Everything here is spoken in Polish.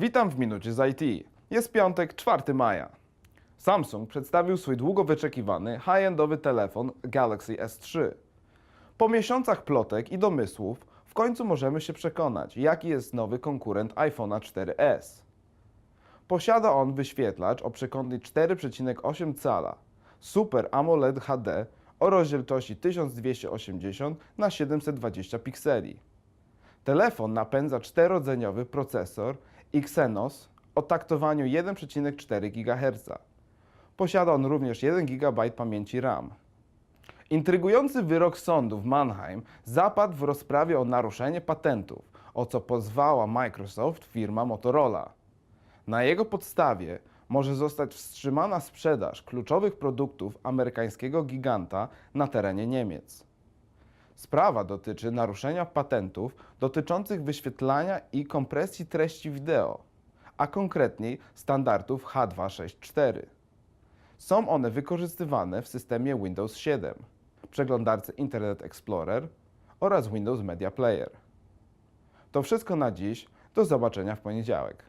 Witam w Minucie z IT. Jest piątek, 4 maja. Samsung przedstawił swój długo wyczekiwany high-endowy telefon Galaxy S3. Po miesiącach plotek i domysłów w końcu możemy się przekonać, jaki jest nowy konkurent iPhone'a 4S. Posiada on wyświetlacz o przekątnej 4,8 cala, Super AMOLED HD o rozdzielczości 1280 na 720 pikseli. Telefon napędza czterodzeniowy procesor Exynos o taktowaniu 1,4 GHz. Posiada on również 1 GB pamięci RAM. Intrygujący wyrok sądu w Mannheim zapadł w rozprawie o naruszenie patentów, o co pozwała Microsoft firma Motorola. Na jego podstawie może zostać wstrzymana sprzedaż kluczowych produktów amerykańskiego giganta na terenie Niemiec. Sprawa dotyczy naruszenia patentów dotyczących wyświetlania i kompresji treści wideo, a konkretniej standardów H264. Są one wykorzystywane w systemie Windows 7, przeglądarce Internet Explorer oraz Windows Media Player. To wszystko na dziś. Do zobaczenia w poniedziałek.